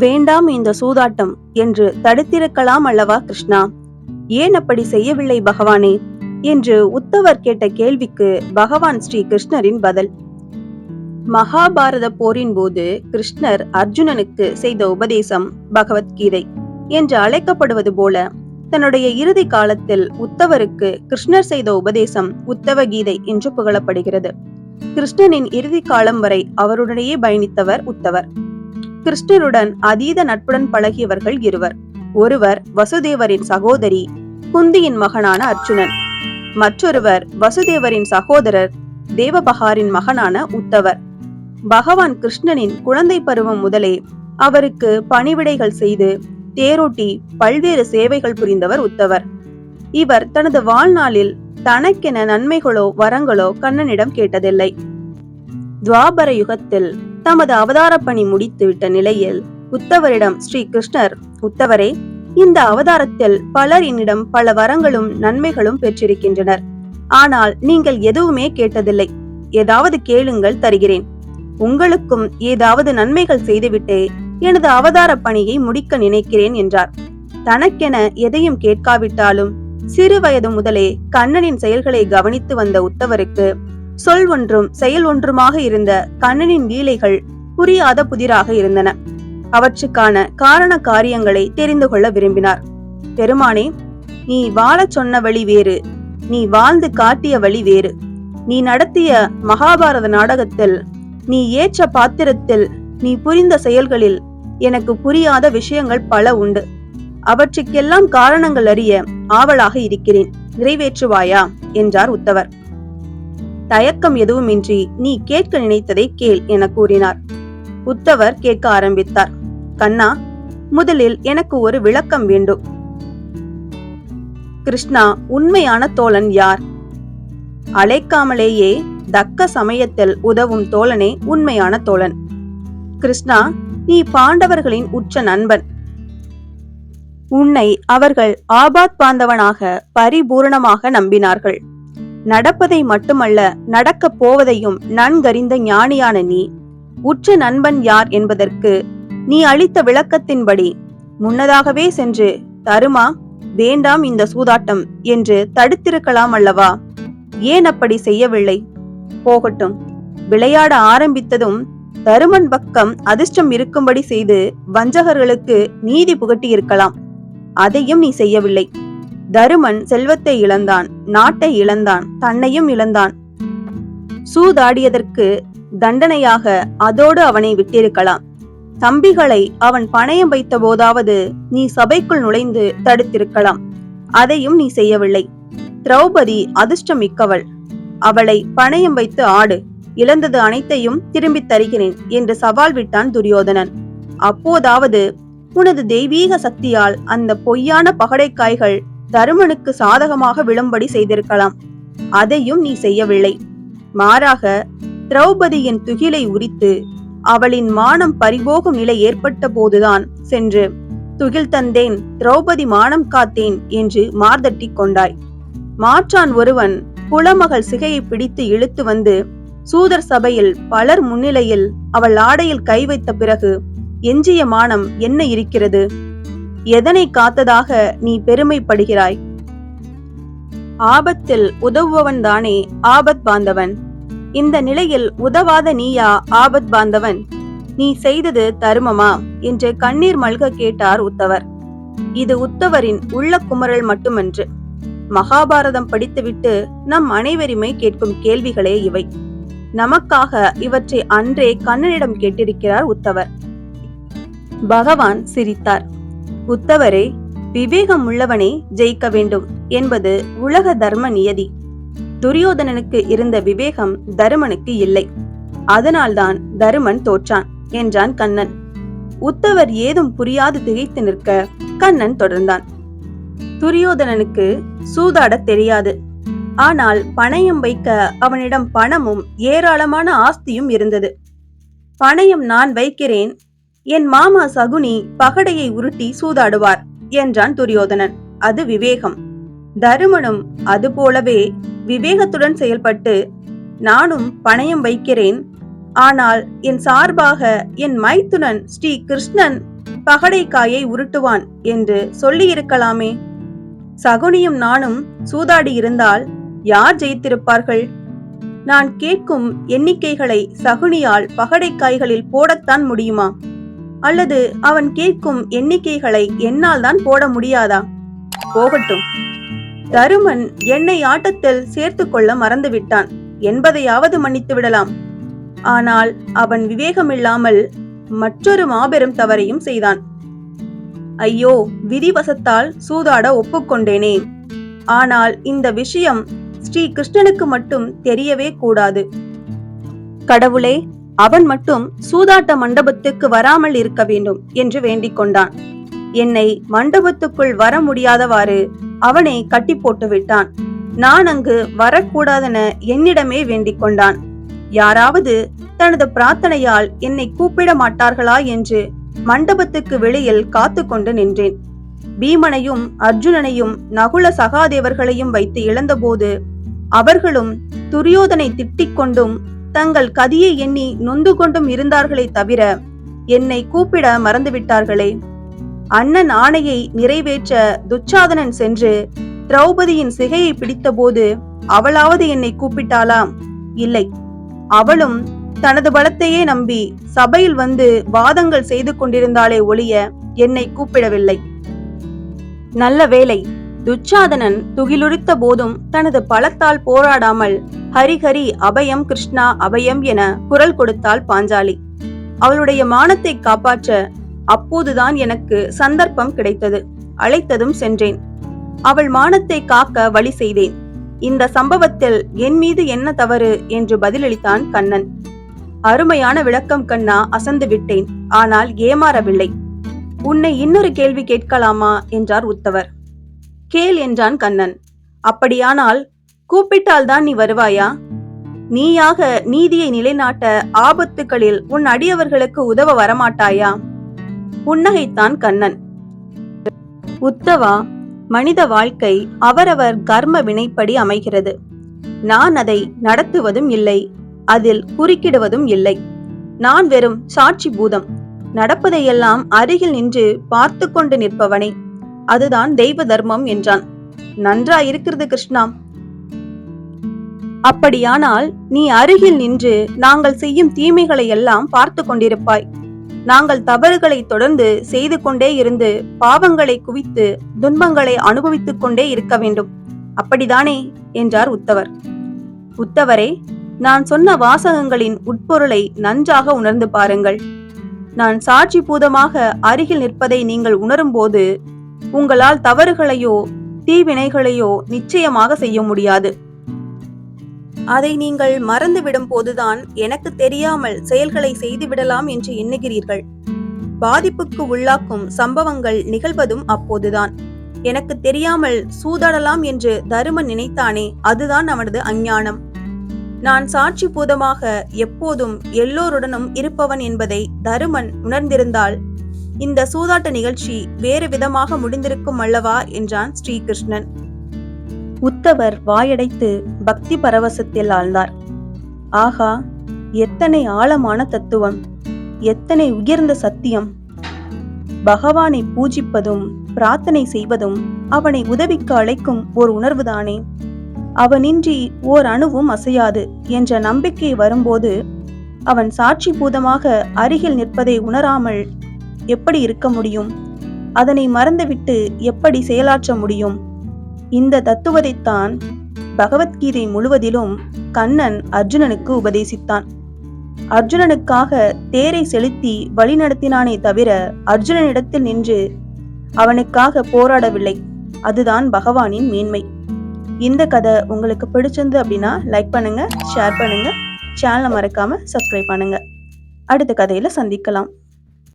வேண்டாம் இந்த சூதாட்டம் என்று தடுத்திருக்கலாம் அல்லவா கிருஷ்ணா? ஏன் அப்படி செய்யவில்லை பகவானே? என்று உத்தவர் கேட்ட கேள்விக்கு பகவான் ஸ்ரீ கிருஷ்ணரின் பதில். மகாபாரத போரின் போது கிருஷ்ணர் அர்ஜுனனுக்கு செய்த உபதேசம் பகவத்கீதை என்று அழைக்கப்படுவது போல தன்னுடைய இறுதி காலத்தில் உத்தவருக்கு கிருஷ்ணர் செய்த உபதேசம் உத்தவ கீதை என்று புகழப்படுகிறது. கிருஷ்ணனின் இறுதி காலம் வரை அவருடனேயே பயணித்தவர் உத்தவர். கிருஷ்ணருடன் அதீத நட்புடன் பழகியவர்கள் இருவர். ஒருவர் வசுதேவரின் சகோதரி குந்தியின் மகனான அர்ஜுனன். மற்றொருவர் வசுதேவரின் சகோதரர் தேவபகாரின் மகனான உத்தவர். பகவான் கிருஷ்ணனின் குழந்தை பருவம் முதலே அவருக்கு பணிவிடைகள் செய்து தேரோட்டி பல்வேறு சேவைகள் புரிந்தவர் உத்தவர். இவர் தனது வாழ்நாளில் தனக்கென நன்மைகளோ வரங்களோ கண்ணனிடம் கேட்டதில்லை. துவாபர யுகத்தில் தமது அவதார பணி முடித்துவிட்ட நிலையில் உத்தவரிடம் ஸ்ரீ கிருஷ்ணர் உத்தவரே இந்த அவதாரத்தில் பலர் என்னிடம் பல வரங்களும் நன்மைகளும் பெற்றிருக்கின்றனர். ஆனால் நீங்கள் எதுவுமே கேட்டதில்லை. ஏதாவது கேளுங்கள் தருகிறேன். உங்களுக்கும் ஏதாவது நன்மைகள் செய்துவிட்டே எனது அவதார பணியை முடிக்க நினைக்கிறேன் என்றார். தனக்கென எதையும் கேட்காவிட்டாலும் சிறு வயது முதலே கண்ணனின் செயல்களை கவனித்து வந்த உத்தவருக்கு சொல் ஒன்றும் செயல் ஒன்றுமாக இருந்த கண்ணனின் லீலைகள் புரியாத புதிராக இருந்தன. அவற்றுக்கான காரண காரியங்களை தெரிந்து கொள்ள விரும்பினார். பெருமானே நீ வாழச் சொன்ன வழி வேறு நீ வாழ்ந்து காட்டிய வழி வேறு. நீ நடத்திய மகாபாரத நாடகத்தில் நீ ஏற்ற பாத்திரத்தில் நீ புரிந்த செயல்களில் எனக்கு புரியாத விஷயங்கள் பல உண்டு. அவற்றுக்கெல்லாம் காரணங்கள் அறிய ஆவலாக இருக்கிறேன். நிறைவேற்றுவாயா? என்றார் உத்தவர். தயக்கம் எதுவுமின்றி நீ கேட்க நினைத்ததை கேள் என கூறினார். உத்தவர் கேட்க ஆரம்பித்தார். கண்ணா முதலில் எனக்கு ஒரு விளக்கம் வேண்டும். கிருஷ்ணா உண்மையான தோழன் யார்? அழைக்காமலேயே தக்க சமயத்தில் உதவும் தோழனே உண்மையான தோழன். கிருஷ்ணா நீ பாண்டவர்களின் உச்ச நண்பன். உன்னை அவர்கள் ஆபாத் பாந்தவனாக பரிபூரணமாக நம்பினார்கள். நடப்பதை மட்டுமல்ல நடக்கப் போவதையும் நன்கறிந்த ஞானியான நீ. உற்ற நண்பன் யார் என்பதற்கு நீ அளித்த விளக்கத்தின்படி முன்னதாகவே சென்று தருமா? வேண்டாம் இந்த சூதாட்டம் என்று தடுத்திருக்கலாம் அல்லவா? ஏன் அப்படி செய்யவில்லை? போகட்டும். விளையாட ஆரம்பித்ததும் தருமன் பக்கம் அதிர்ஷ்டம் இருக்கும்படி செய்து வஞ்சகர்களுக்கு நீதி புகட்டி இருக்கலாம் அதையும் நீ செய்யவில்லை. தருமன் செல்வத்தை இழந்தான் நாட்டை இழந்தான் தன்னையும் இழந்தான். சூதாடியதற்கு தண்டனையாக அதோடு அவனை விட்டிருக்கலாம். தம்பிகளை அவன் பணயம் வைத்த போதாவது நீ சபைக்குள் நுழைந்து தடுத்திருக்கலாம். அதையும் நீ செய்யவில்லை. திரௌபதி அதிர்ஷ்டம் மிக்கவள் அவளை பணயம் வைத்து ஆடு இழந்தது அனைத்தையும் திரும்பித் தருகிறேன் என்று சவால் விட்டான் துரியோதனன். அப்போதாவது உனது தெய்வீக சக்தியால் அந்த பொய்யான பகடைக்காய்கள் தருமனுக்கு சாதகமாக விழும்படி செய்திருக்கலாம். அதையும் நீ செய்யவில்லை. மாறாக திரௌபதியின் துகிலை உரித்து அவளின் மானம் பறிபோகும் நிலை ஏற்பட்ட போதுதான் சென்று துகில் தந்தேன் திரௌபதி மானம் காத்தேன் என்று மார்தட்டி கொண்டாய். மாற்றான் ஒருவன் குலமகள் சிகையை பிடித்து இழுத்து வந்து சூதர் சபையில் பலர் முன்னிலையில் அவள் ஆடையில் கை வைத்த பிறகு எஞ்சிய மானம் என்ன இருக்கிறது? எதனை காத்ததாக நீ பெருமைப்படுகிறாய்? ஆபத்தில் உதவுபவன் தானே ஆபத் பாந்தவன். இந்த நிலையில் உதவாத நீயா ஆபத் பாந்தவன்? நீ செய்தது தருமமா? என்று கண்ணீர் மல்க கேட்டார் உத்தவர். இது உத்தவரின் உள்ள குமரல் மட்டுமன்று. மகாபாரதம் படித்துவிட்டு நம் அனைவருமே கேட்கும் கேள்விகளே இவை. நமக்காக இவற்றை அன்றே கண்ணனிடம் கேட்டிருக்கிறார் உத்தவர். பகவான் சிரித்தார். உத்தவரே விவேகம் உள்ளவனே ஜெயிக்க வேண்டும் என்பது உலக தர்ம நியதி. துரியோதனனுக்கு இருந்த விவேகம் தருமனுக்கு இல்லை. அதனால்தான் தருமன் தோற்றான் என்றான் கண்ணன். உத்தவர் ஏதும் புரியாது திகைத்து நிற்க கண்ணன் தொடர்ந்தான். துரியோதனனுக்கு சூதாடத் தெரியாது. ஆனால் பணயம் வைக்க அவனிடம் பணமும் ஏராளமான ஆஸ்தியும் இருந்தது. பணயம் நான் வைக்கிறேன் என் மாமா சகுனி பகடையை உருட்டி சூதாடுவார் என்றான் துரியோதனன். அது விவேகம். தருமனும் அது போலவே விவேகத்துடன் செயல்பட்டு நானும் பணயம் வைக்கிறேன். ஆனால் என் சார்பாக என் மைத்துனன் ஸ்ரீ கிருஷ்ணன் பகடைக்காயை உருட்டுவான் என்று சொல்லியிருக்கலாமே. சகுனியும் நானும் சூதாடி இருந்தால் யார் ஜெயித்திருப்பார்கள்? நான் கேட்கும் எண்ணிக்கைகளை சகுனியால் பகடைக்காய்களில் போடத்தான் முடியுமா? அல்லது அவன் கேட்கும் எண்ணிக்கைகளை என்னால் தான் போட முடியாதா? போகட்டும். தருமன் என்னை ஆட்டத்தில் சேர்த்து கொள்ள மறந்துவிட்டான். என்பதையாவது மன்னித்து விடலாம். ஆனால் அவன் விவேகமில்லாமல் மற்றொரு மாபெரும் தவறையும் செய்தான். ஐயோ விதிவசத்தால் சூதாட ஒப்புக்கொண்டேனே. ஆனால் இந்த விஷயம் ஸ்ரீ கிருஷ்ணனுக்கு மட்டும் தெரியவே கூடாது. கடவுளே அவன் மட்டும் சூதாட்ட மண்டபத்துக்கு வராமல் இருக்க வேண்டும் என்று வேண்டிக் கொண்டான். என்னை மண்டபத்துக்குள் வர முடியாதவாறு அவனை கட்டி போட்டு விட்டான். நான் அங்கு வரக்கூடாதென என்னிடமே வேண்டிக் கொண்டான். யாராவது தனது பிரார்த்தனையால் என்னை கூப்பிட மாட்டார்களா என்று மண்டபத்துக்கு வெளியில் காத்து கொண்டு நின்றேன். பீமனையும் அர்ஜுனனையும் நகுல சகாதேவர்களையும் வைத்து இழந்தபோது அவர்களும் துரியோதனை திட்டிக் கொண்டும் தங்கள் கதியை எண்ணி நொந்து கொண்டும் இருந்தார்களே தவிர என்னை கூப்பிட மறந்துவிட்டார்களே. அண்ணன் ஆணையை நிறைவேற்ற துச்சாதனன் சென்று திரௌபதியின் சிகையை பிடித்தபோது அவளாவது என்னை கூப்பிட்டாளாம். இல்லை அவளும் தனது பலத்தையே நம்பி சபையில் வந்து வாதங்கள் செய்து கொண்டிருந்தாளே ஒழிய என்னை கூப்பிடவில்லை. நல்ல வேலை துச்சாதனன் துகிலுரித்த போதும் தனது பலத்தால் போராடாமல் ஹரிஹரி அபயம் கிருஷ்ணா அபயம் என குரல் கொடுத்தாள் பாஞ்சாலி. அவளுடைய மானத்தை காப்பாற்ற அப்போதுதான் எனக்கு சந்தர்ப்பம் கிடைத்தது. அழைத்ததும் சென்றேன். அவள் மானத்தை காக்க வழி செய்தேன். இந்த சம்பவத்தில் என் மீது என்ன தவறு? என்று பதிலளித்தான் கண்ணன். அருமையான விளக்கம் கண்ணா அசந்து விட்டேன். ஆனால் ஏமாறவில்லை. உன்னை இன்னொரு கேள்வி கேட்கலாமா? என்றார் உத்தவர். கேள் என்றான் கண்ணன். அப்படியானால் கூப்பிட்டால்தான் நீ வருவாயா? நீயாக நீதியை நிலைநாட்ட ஆபத்துகளில் உன் அடியவர்களுக்கு உதவ வரமாட்டாயா? புன்னகைத்தான் கண்ணன். உத்தவா மனித வாழ்க்கை அவரவர் கர்ம வினைப்படி அமைகிறது. நான் அதை நடத்துவதும் இல்லை அதில் குறுக்கிடுவதும் இல்லை. நான் வெறும் சாட்சி பூதம். நடப்பதையெல்லாம் அருகில் நின்று பார்த்து கொண்டு நிற்பவனே. அதுதான் தெய்வ தர்மம் என்றான். நன்றா இருக்கிறது கிருஷ்ணா. அப்படியானால் நீ அருகில் நின்று நாங்கள் செய்யும் தீமைகளை எல்லாம் பார்த்து கொண்டிருப்பாய். நாங்கள் தவறுகளை தொடர்ந்து செய்து கொண்டே இருந்து பாவங்களை குவித்து துன்பங்களை அனுபவித்துக் கொண்டே இருக்க வேண்டும். அப்படிதானே? என்றார் உத்தவர். உத்தவரே நான் சொன்ன வாசகங்களின் உட்பொருளை நன்றாக உணர்ந்து பாருங்கள். நான் சாட்சி பூதமாக அருகில் நிற்பதை நீங்கள் உணரும்போது உங்களால் தவறுகளையோ தீவினைகளையோ நிச்சயமாக செய்ய முடியாது. அதை நீங்கள் மறந்துவிடும் போதுதான் எனக்கு தெரியாமல் செயல்களை செய்துவிடலாம் என்று எண்ணுகிறீர்கள். பாதிப்புக்கு உள்ளாக்கும் சம்பவங்கள் நிகழ்வதும் அப்போதுதான். எனக்கு தெரியாமல் சூதாடலாம் என்று தருமன் நினைத்தானே அதுதான் அவனது அஞ்ஞானம். நான் சாட்சி பூதமாக எப்போதும் எல்லோருடனும் இருப்பவன் என்பதை தருமன் உணர்ந்திருந்தால் இந்த சூதாட்ட நிகழ்ச்சி வேறு விதமாக முடிந்திருக்கும் அல்லவா? என்றான் ஸ்ரீகிருஷ்ணன். உத்தவர் வாயடைத்து பக்தி பரவசத்தில் ஆழ்ந்தார். ஆகா எத்தனை ஆழமான தத்துவம் எத்தனை உயர்ந்த சத்தியம். பகவானை பூஜிப்பதும் பிரார்த்தனை செய்வதும் அவனை உதவிக்கு அழைக்கும் ஓர் உணர்வுதானே. அவனின்றி ஓர் அணுவும் அசையாது என்ற நம்பிக்கை வரும்போது அவன் சாட்சி பூதமாக அருகில் நிற்பதை உணராமல் எப்படி இருக்க முடியும்? அதனை மறந்துவிட்டு எப்படி செயலாற்ற முடியும்? இந்த தத்துவத்தைத்தான் பகவத்கீதை முழுவதிலும் கண்ணன் அர்ஜுனனுக்கு உபதேசித்தான். அர்ஜுனனுக்காக தேரை செலுத்தி வழிநடத்தினானே தவிர அர்ஜுனனிடத்தில் நின்று அவனுக்காக போராடவில்லை. அதுதான் பகவானின் மேன்மை. இந்த கதை உங்களுக்கு பிடிச்சிருந்து அப்படின்னா லைக் பண்ணுங்க ஷேர் பண்ணுங்க சேனலை மறக்காம சப்ஸ்கிரைப் பண்ணுங்க. அடுத்த கதையில சந்திக்கலாம்.